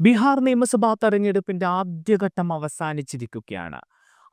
ബീഹാർ നിയമസഭാ തെരഞ്ഞെടുപ്പിന്റെ ആദ്യഘട്ടം അവസാനിച്ചിരിക്കുകയാണ്.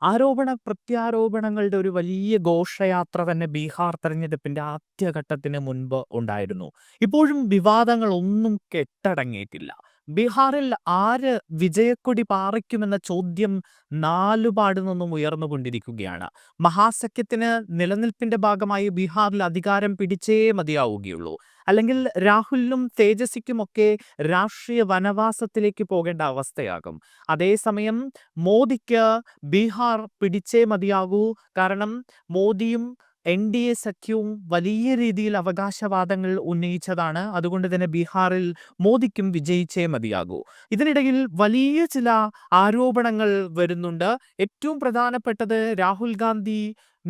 ആരോപണ പ്രത്യാരോപണങ്ങളുടെ ഒരു വലിയ ഘോഷയാത്ര തന്നെ ബീഹാർ തെരഞ്ഞെടുപ്പിന്റെ ആദ്യഘട്ടത്തിന് മുൻപ് ഉണ്ടായിരുന്നു. ഇപ്പോഴും വിവാദങ്ങൾ ഒന്നും കെട്ടടങ്ങിയിട്ടില്ല. ബീഹാറിൽ ആര് വിജയക്കൊടി പാറിക്കുമെന്ന ചോദ്യം നാലുപാടു നിന്നും ഉയർന്നുകൊണ്ടിരിക്കുകയാണ്. മഹാസഖ്യത്തിന് നിലനിൽപ്പിന്റെ ഭാഗമായി ബീഹാറിൽ അധികാരം പിടിച്ചേ മതിയാവുകയുള്ളൂ. അല്ലെങ്കിൽ രാഹുലിനും തേജസ്വിക്കുമൊക്കെ രാഷ്ട്രീയ വനവാസത്തിലേക്ക് പോകേണ്ട അവസ്ഥയാകും. അതേസമയം മോദിക്ക് ബീഹാർ പിടിച്ചേ മതിയാകൂ. കാരണം മോദിയും എൻ ഡി എ സഖ്യവും വലിയ രീതിയിൽ അവകാശവാദങ്ങൾ ഉന്നയിച്ചതാണ്. അതുകൊണ്ട് തന്നെ ബീഹാറിൽ മോദിക്കും വിജയിച്ചേ മതിയാകൂ. ഇതിനിടയിൽ വലിയ ചില ആരോപണങ്ങൾ വരുന്നുണ്ട്. ഏറ്റവും പ്രധാനപ്പെട്ടത് രാഹുൽ ഗാന്ധി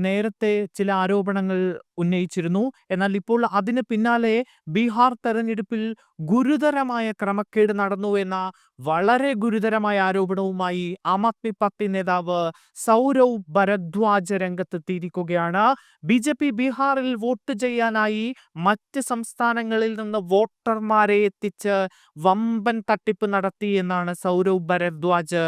നേരത്തെ ചില ആരോപണങ്ങൾ ഉന്നയിച്ചിരുന്നു. എന്നാൽ ഇപ്പോൾ അതിന് പിന്നാലെ ബീഹാർ തെരഞ്ഞെടുപ്പിൽ ഗുരുതരമായ ക്രമക്കേട് നടന്നു എന്ന വളരെ ഗുരുതരമായ ആരോപണവുമായി ആം ആദ്മി പാർട്ടി നേതാവ് സൗരവ് ഭരദ്വാജ് രംഗത്തെത്തിയിരിക്കുകയാണ്. ബി ജെ പി ബീഹാറിൽ വോട്ട് ചെയ്യാനായി മറ്റ് സംസ്ഥാനങ്ങളിൽ നിന്ന് വോട്ടർമാരെ എത്തിച്ച് വമ്പൻ തട്ടിപ്പ് നടത്തി എന്നാണ് സൗരവ് ഭരദ്വാജ്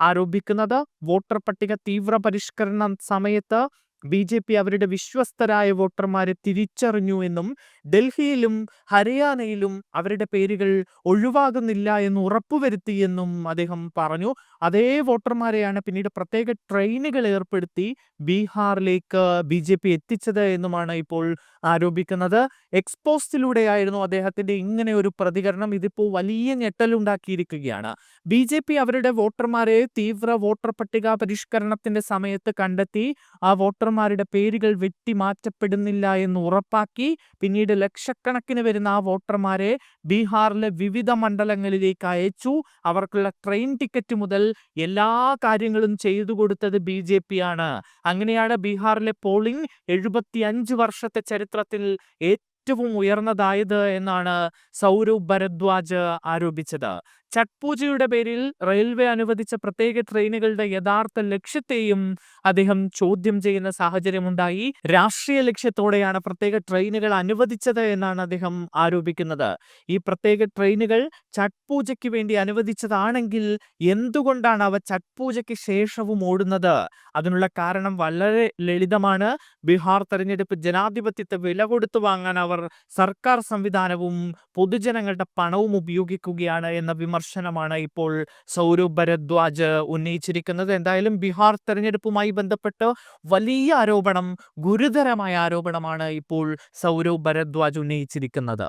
ആരോപിക്കുന്നത്. വോട്ടർ പട്ടിക തീവ്ര പരിഷ്കരണ സമയത്ത് ബിജെപി അവരുടെ വിശ്വസ്തരായ വോട്ടർമാരെ തിരിച്ചറിഞ്ഞു എന്നും ഡൽഹിയിലും ഹരിയാനയിലും അവരുടെ പേരുകൾ ഒഴിവാകുന്നില്ല എന്ന് ഉറപ്പുവരുത്തിയെന്നും അദ്ദേഹം പറഞ്ഞു. അതേ വോട്ടർമാരെയാണ് പിന്നീട് പ്രത്യേക ട്രെയിനുകൾ ഏർപ്പെടുത്തി ബീഹാറിലേക്ക് ബി ജെ പി എത്തിച്ചത് എന്നുമാണ് ഇപ്പോൾ ആരോപിക്കുന്നത്. എക്സ്പോസ്റ്റിലൂടെയായിരുന്നു അദ്ദേഹത്തിന്റെ ഇങ്ങനെ ഒരു പ്രതികരണം. ഇതിപ്പോൾ വലിയ ഞെട്ടലുണ്ടാക്കിയിരിക്കുകയാണ്. ബി ജെ പി അവരുടെ വോട്ടർമാരെ തീവ്ര വോട്ടർ പട്ടിക പരിഷ്കരണത്തിന്റെ സമയത്ത് കണ്ടെത്തി ആ വോട്ടർമാരുടെ പേരുകൾ വെട്ടി മാറ്റപ്പെടുന്നില്ല എന്ന് ഉറപ്പാക്കി പിന്നീട് ലക്ഷക്കണക്കിന് വരുന്ന ആ വോട്ടർമാരെ ബീഹാറിലെ വിവിധ മണ്ഡലങ്ങളിലേക്ക് അയച്ചു. അവർക്കുള്ള ട്രെയിൻ ടിക്കറ്റ് മുതൽ എല്ലാ കാര്യങ്ങളും ചെയ്തു കൊടുത്തത് ബി ജെ പി ആണ് അങ്ങനെയാണ് ബീഹാറിലെ പോളിംഗ് എഴുപത്തി അഞ്ച് വർഷത്തെ ചരിത്രത്തിൽ ഏറ്റവും ഉയർന്നതായത് എന്നാണ് സൗരവ് ഭരദ്വാജ് ആരോപിച്ചത്. ഛഠ് പൂജയുടെ പേരിൽ റെയിൽവേ അനുവദിച്ച പ്രത്യേക ട്രെയിനുകളുടെ യഥാർത്ഥ ലക്ഷ്യത്തെയും അദ്ദേഹം ചോദ്യം ചെയ്യുന്ന സാഹചര്യമുണ്ടായി. രാഷ്ട്രീയ ലക്ഷ്യത്തോടെയാണ് പ്രത്യേക ട്രെയിനുകൾ അനുവദിച്ചത് എന്നാണ് അദ്ദേഹം ആരോപിക്കുന്നത്. ഈ പ്രത്യേക ട്രെയിനുകൾ ചട്പൂജയ്ക്ക് വേണ്ടി അനുവദിച്ചതാണെങ്കിൽ എന്തുകൊണ്ടാണ് അവ ചട്പൂജയ്ക്ക് ശേഷവും ഓടുന്നത്? അതിനുള്ള കാരണം വളരെ ലളിതമാണ്. ബീഹാർ തെരഞ്ഞെടുപ്പ് ജനാധിപത്യത്തെ വില കൊടുത്തു വാങ്ങാൻ അവർ സർക്കാർ സംവിധാനവും പൊതുജനങ്ങളുടെ പണവും ഉപയോഗിക്കുകയാണ് എന്ന വിമർശനമാണ് ഇപ്പോൾ സൗരവ് ഭരദ്വാജ് ഉന്നയിച്ചിരിക്കുന്നത്. എന്തായാലും ബീഹാർ തെരഞ്ഞെടുപ്പുമായി ബന്ധപ്പെട്ട് വലിയ ആരോപണം, ഗുരുതരമായ ആരോപണമാണ് ഇപ്പോൾ സൗരവ് ഭരദ്വാജ് ഉന്നയിച്ചിരിക്കുന്നത്.